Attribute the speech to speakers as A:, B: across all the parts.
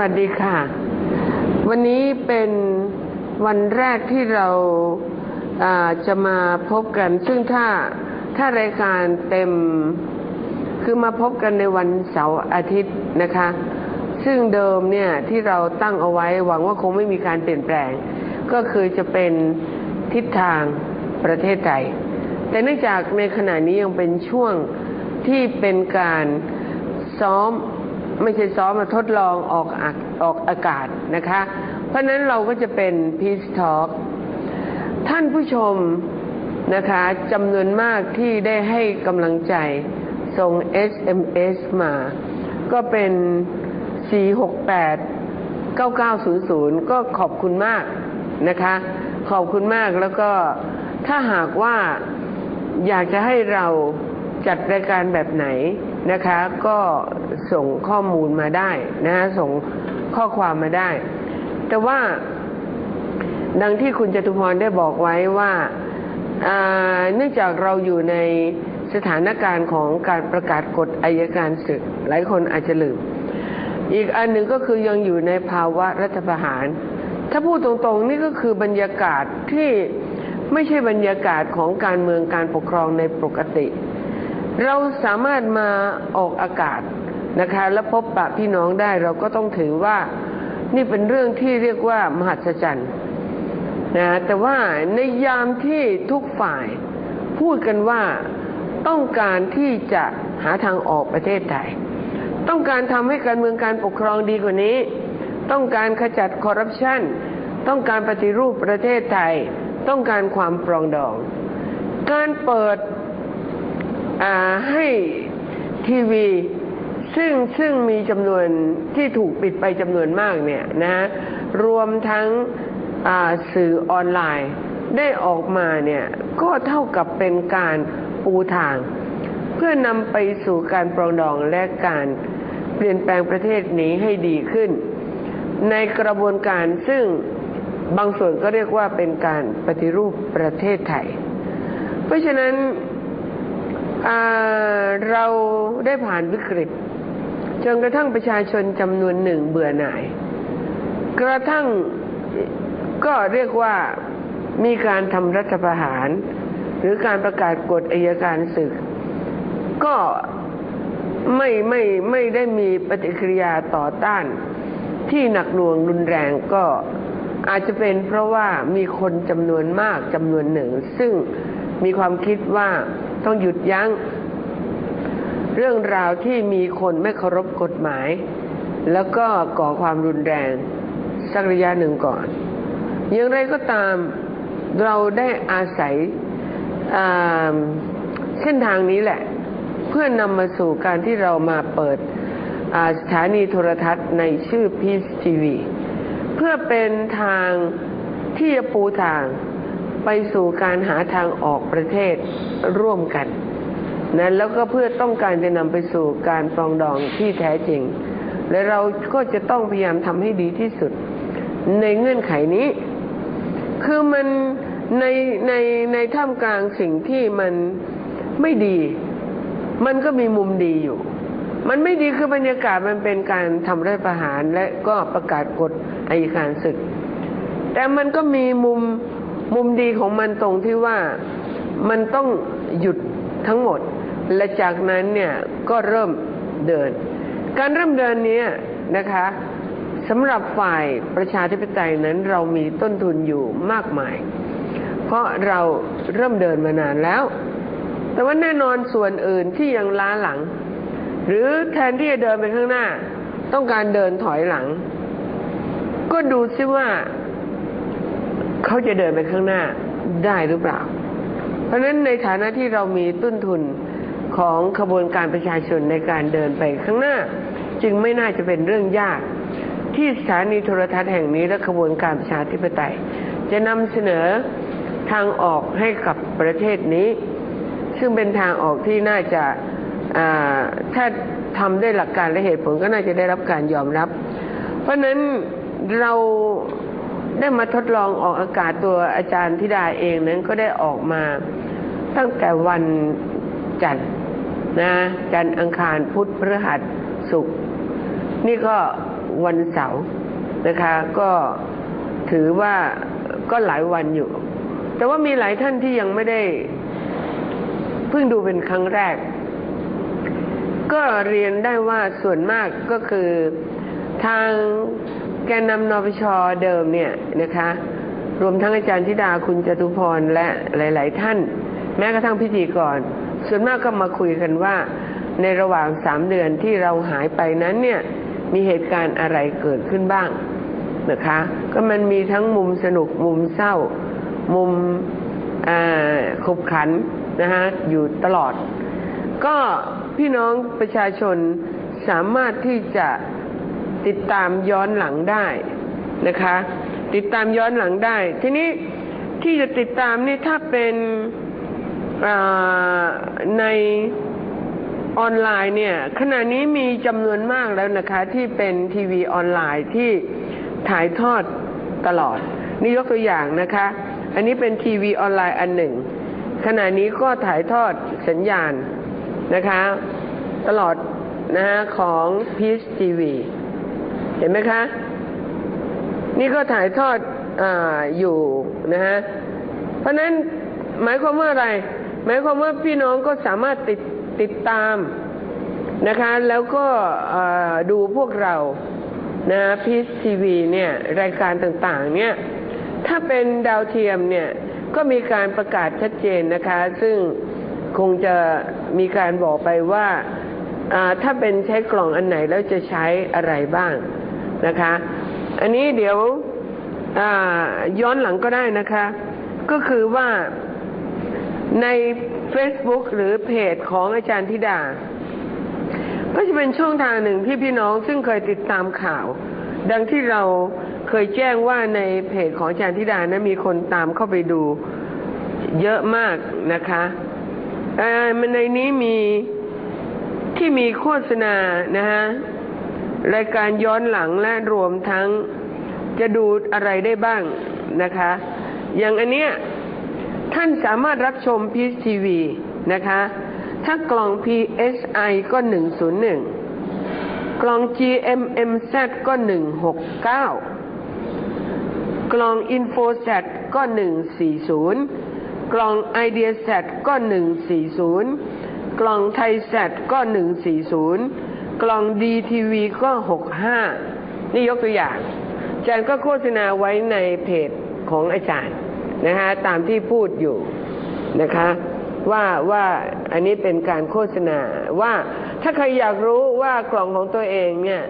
A: วัสดีค่ะ วันนี้เป็นวันแรกที่เราาจะมาพบกัน ซึ่งถ้าถ้ารายการเต็มคือมาพบกันในวันเสาร์อาทิตย์นะคะ ซึ่งเดิมเนี่ยที่เราตั้งเอาไว้หวังว่าคงไม่มีการเปลี่ยนแปลง ก็คือจะเป็นทิศทางประเทศไทย แต่เนื่องจากในขณะนี้ยังเป็นช่วงที่เป็นการซ้อม ไม่ใช่ซ้อมมาทดลองออกอากอกอากาศนะคะ เพราะฉะนั้นเราก็จะเป็น Peace Talk ท่านผู้ชมนะคะจำนวนมากที่ได้ให้กำลังใจส่ง SMS มา ก็เป็น 468 9900 ก็ขอบคุณมากนะคะ ขอบคุณมากแล้วก็ถ้าหากว่าอยากจะให้เราจัดรายการแบบไหน นะคะ ก็ส่งข้อมูลมาได้นะคะส่งข้อความมาได้ แต่ว่าดังที่คุณจตุพรได้บอกไว้ว่าอ่าเนื่องจากเราอยู่ในสถานการณ์ของการประกาศกฎอายการศึก หลายคนอาจจะลืม อีกอันหนึ่งก็คือยังอยู่ในภาวะรัฐประหาร ถ้าพูดตรงๆ นี่ก็คือบรรยากาศที่ไม่ใช่บรรยากาศของการเมืองการปกครองในปกติ เราสามารถมาออกอากาศนะคะ และพบปะพี่น้องได้เราก็ต้องถือว่านี่เป็นเรื่องที่เรียกว่ามหัศจรรย์นะแต่ว่าในยามที่ทุกฝ่ายพูดกันว่าต้องการที่จะหาทางออกประเทศไทย ต้องการทำให้การเมืองการปกครองดีกว่านี้ ต้องการขจัดคอร์รัปชันต้องการปฏิรูปประเทศไทย ต้องการความปรองดอง การเปิด ให้ทีวีซึ่งซึ่งมีจำนวนที่ถูกปิดไปจำนวนมากเนี่ยนะรวมทั้งสื่อออนไลน์ได้ออกมาเนี่ยก็เท่ากับเป็นการปูทาง เพื่อนำไปสู่การปรองดองและการเปลี่ยนแปลงประเทศนี้ให้ดีขึ้น ในกระบวนการซึ่งบางส่วนก็เรียกว่าเป็นการปฏิรูปประเทศไทย เพราะฉะนั้น เราได้ผ่านวิกฤตจนกระทั่งประชาชนจำนวนหนึ่งเบื่อหน่าย กระทั่งก็เรียกว่ามีการทำรัฐประหาร หรือการประกาศกฎอายการศึก ก็ไม่ไม่ไม่ได้มีปฏิกิริยาต่อต้าน ที่หนักหน่วงรุนแรงก็อาจจะเป็นเพราะว่ามีคนจำนวนมากจำนวนหนึ่ง ซึ่งมีความคิดว่า ต้องหยุดยั้ง เรื่องราวที่มีคนไม่เคารพกฎหมาย แล้วก็ก่อความรุนแรง สักระยะหนึ่งก่อน อย่างไรก็ตามเราได้อาศัยเส้นทางนี้แหละ เพื่อนำมาสู่การที่เรามาเปิดสถานีโทรทัศน์ในชื่อ Peace TV เพื่อเป็นทางที่จะปูทาง ไปสู่การหาทางออกประเทศร่วมกันนะแล้วก็เพื่อต้องการจะนำไปสู่การปรองดองที่แท้จริง และเราก็จะต้องพยายามทำให้ดีที่สุด ในเงื่อนไขนี้ คือมันในในในท่ามกลางสิ่งที่มันไม่ดี มันก็มีมุมดีอยู่ มันไม่ดีคือบรรยากาศมันเป็นการทำรัฐประหารและก็ประกาศกฎอายการศึก แต่มันก็มีมุม มุมดีของมันตรงที่ว่ามันต้องหยุดทั้งหมด และจากนั้นเนี่ยก็เริ่มเดิน การเริ่มเดินนี้นะคะสำหรับฝ่ายประชาธิปไตยนั้นเรามีต้นทุนอยู่มากมาย เพราะเราเริ่มเดินมานานแล้ว แต่ว่าแน่นอนส่วนอื่นที่ยังล้าหลัง หรือแทนที่จะเดินไปข้างหน้า ต้องการเดินถอยหลัง ก็ดูซิว่า เขาจะเดินไปข้างหน้าได้หรือเปล่า เพราะฉะนั้นในฐานะที่เรามีต้นทุนของขบวนการประชาชนในการเดินไปข้างหน้า จึงไม่น่าจะเป็นเรื่องยาก ที่สถานีโทรทัศน์แห่งนี้และขบวนการประชาธิปไตย จะนำเสนอทางออกให้กับประเทศนี้ ซึ่งเป็นทางออกที่น่าจะอ่าถ้าทำด้หลักการและเหตุผลก็น่าจะได้รับการยอมรับ เพราะฉะนั้นเรา ได้มาทดลองออกอากาศตัวอาจารย์ธิดาเองนั้นก็ได้ออกมาตั้งแต่วันจันทร์นะจันทร์อังคารพุธพฤหัสศุกร์นี่ก็วันเสาร์นะคะ ก็ถือว่าก็หลายวันอยู่ แต่ว่ามีหลายท่านที่ยังไม่ได้ เพิ่งดูเป็นครั้งแรก ก็เรียนได้ว่าส่วนมากก็คือทาง แกนนำนปชเดิมเนี่ยนะคะ รวมทั้งอาจารย์ธิดาคุณจตุพรและหลาย ๆ ท่าน แม้กระทั่งพิธีกรส่วนมากก็มาคุยกันว่า ในระหว่างสามเดือนที่เราหายไปนั้นเนี่ยมีเหตุการณ์อะไรเกิดขึ้นบ้างนะคะ ก็มันมีทั้งมุมสนุกมุมเศร้า มุมขบขันนะฮะอยู่ตลอด ก็พี่น้องประชาชนสามารถที่จะ ติดตามย้อนหลังได้นะคะ ติดตามย้อนหลังได้ ทีนี้ที่จะติดตามนี่ถ้าเป็นในออนไลน์เนี่ย ขณะนี้มีจำนวนมากแล้วนะคะ ที่เป็นทีวีออนไลน์ที่ถ่ายทอดตลอด นี่ยกตัวอย่างนะคะ อันนี้เป็นทีวีออนไลน์อันหนึ่ง ขณะนี้ก็ถ่ายทอดสัญญาณนะคะ ตลอดนะฮะของ Peace TV เห็นไหมคะ นี่ก็ถ่ายทอดออยู่นะฮะเพราะนั้นหมายความว่าอะไร หมายความว่าพี่น้องก็สามารถติดติดตามนะคะ แล้วก็ดูพวกเรานะพีซทีวีเนี่ยรายการต่างๆ เนี่ย ถ้าเป็นดาวเทียมเนี่ยก็มีการประกาศชัดเจนนะคะ ซึ่งคงจะมีการบอกไปว่า ถ้าเป็นใช้กล่องอันไหนแล้วจะใช้อะไรบ้าง นะคะ อันนี้เดี๋ยวย้อนหลังก็ได้นะคะ ก็คือว่าใน Facebook หรือเพจของอาจารย์ธิดา ก็จะเป็นช่องทางหนึ่งที่พี่น้องซึ่งเคยติดตามข่าว ดังที่เราเคยแจ้งว่าในเพจของอาจารย์ธิดานะมีคนตามเข้าไปดูเยอะมากนะคะเอ่อมันในนี้มีที่มีโฆษณานะฮะ รายการย้อนหลังและรวมทั้งจะดูอะไรได้บ้างนะคะ อย่างอันเนี้ยท่านสามารถรับชมพีทีวีนะคะ ถ้ากล่อง PSI ก็ 101 กล่อง GMMZ ก็ 169 กล่อง InfoSat ก็ 140 กล่อง IdeaSat ก็ 140 กล่องไทย Sat ก็ 140 กล่อง DTV ก็65นี่ยกตัวอย่างอาจารย์ก็โฆษณาไว้ในเพจของอาจารย์นะคะตามที่พูดอยู่นะคะว่าว่าอันนี้เป็นการโฆษณาว่าถ้าใครอยากรู้ว่ากล่องของตัวเองเนี่ย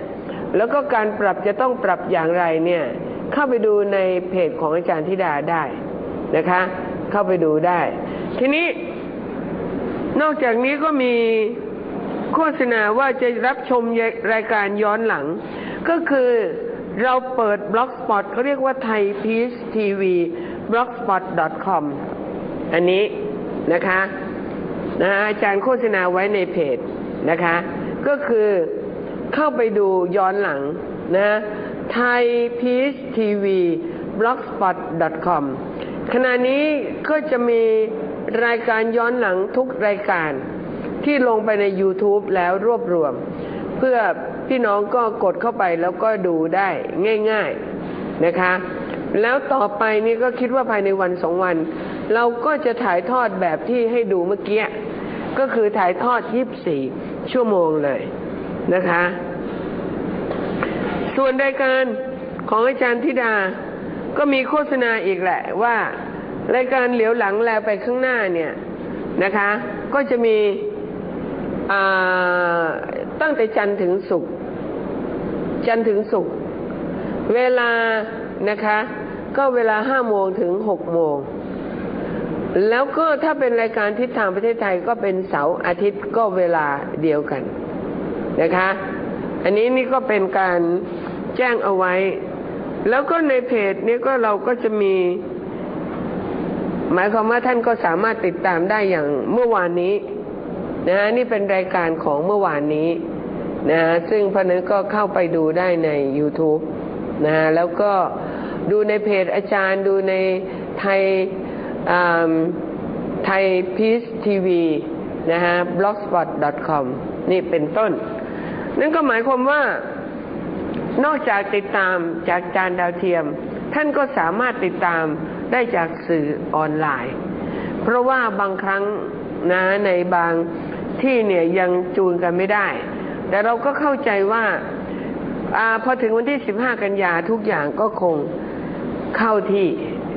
A: แล้วก็การปรับจะต้องปรับอย่างไรเนี่ยเข้าไปดูในเพจของอาจารย์ธิดาได้นะคะ เข้าไปดูได้ ทีนี้นอกจากนี้ก็มี โฆษณาว่าจะรับชมรายการย้อนหลัง ก็คือเราเปิดบล็อกสปอตเขาเรียกว่าไทยพีซทีวี blogspot.com อันนี้นะคะนะอาจารย์โฆษณาไว้ในเพจนะคะ ก็คือเข้าไปดูย้อนหลังนะไทยพีซทีวี blogspot.com ขณะนี้ก็จะมีรายการย้อนหลังทุกรายการ ที่ลงไปใน YouTube แล้วรวบรวม เพื่อพี่น้องก็กดเข้าไปแล้วก็ดูได้ง่าย ๆนะคะ แล้วต่อไปนี่ก็คิดว่าภายในวันสองวัน เราก็จะถ่ายทอดแบบที่ให้ดูเมื่อกี้ ก็คือถ่ายทอด 24 ชั่วโมงเลยนะคะ ส่วนรายการของอาจารย์ธิดาก็มีโฆษณาอีกแหละว่ารายการเหลียวหลังแลไปข้างหน้าเนี่ยนะคะ ก็จะมี ตั้งแต่จันทร์ถึงศุกร์จันทร์ถึงศุกร์เวลานะคะ ก็เวลาห้าโมงถึงหกโมงแล้วก็ถ้าเป็นรายการทิศทางประเทศไทยก็เป็นเสาร์อาทิตย์ก็เวลาเดียวกันนะคะ อันนี้นี่ก็เป็นการแจ้งเอาไว้ แล้วก็ในเพจนี้ก็เราก็จะมี หมายความว่าท่านก็สามารถติดตามได้อย่างเมื่อวานนี้ นะฮะนี่เป็นรายการของเมื่อวานนี้นะฮะซึ่งพนันก็เข้าไปดูได้ใน YouTube นะฮะแล้วก็ดูในเพจอาจารย์ดูในไทยไทยพีซทีวีนะฮะ blogspot.com นี่เป็นต้น นั่นก็หมายความว่านอกจากติดตามจากจานดาวเทียม ท่านก็สามารถติดตามได้จากสื่อออนไลน์ เพราะว่าบางครั้งนะในบาง ที่เนี่ยยังจูนกันไม่ได้ แต่เราก็เข้าใจว่าอพอถึงวันที่15กันยาทุกอย่างก็คงเข้าที่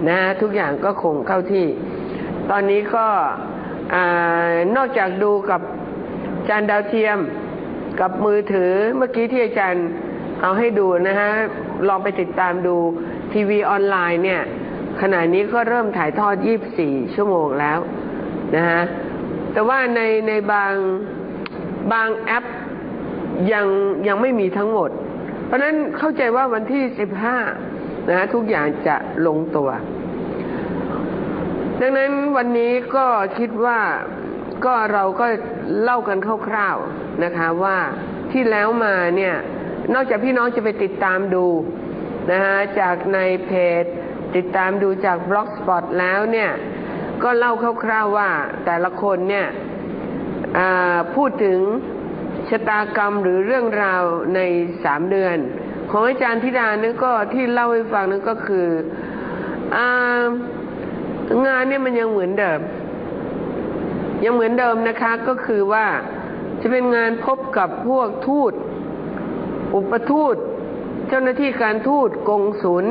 A: นะทุกอย่างก็คงเข้าที่ ตอนนี้ก็อนอกจากดูกับจานดาวเทียมกับมือถือเมื่อกี้ที่อาจารย์เอาให้ดูนะฮะลองไปติดตามดูทีวีออนไลน์เนี่ย ขณะนี้ก็เริ่มถ่ายทอด 24 ชั่วโมงแล้วนะฮะ แต่ว่าในในบางบางแอปยังยังไม่มีทั้งหมด เพราะนั้นเข้าใจว่าวันที่15นะฮะทุกอย่างจะลงตัว ดังนั้นวันนี้ก็คิดว่าก็เราก็เล่ากันคร่าวๆนะคะว่าที่แล้วมาเนี่ย นอกจากพี่น้องจะไปติดตามดูนะฮะจากในเพจ ติดตามดูจากบล็อกสปอตแล้วเนี่ย ก็เล่าคร่าวๆว่าแต่ละคนเนี่ยพูดถึงชะตากรรมหรือเรื่องราวในสามเดือน ของอาจารย์ธิดานี่ก็ที่เล่าให้ฟังนั่นก็คือองานเนี่ยมันยังเหมือนเดิม ยังเหมือนเดิมนะคะก็คือว่าจะเป็นงานพบกับพวกทูต อุปทูต เจ้าหน้าที่การทูตกงสุล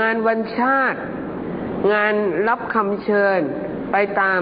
A: งานวันชาติ งานรับคำเชิญไปตาม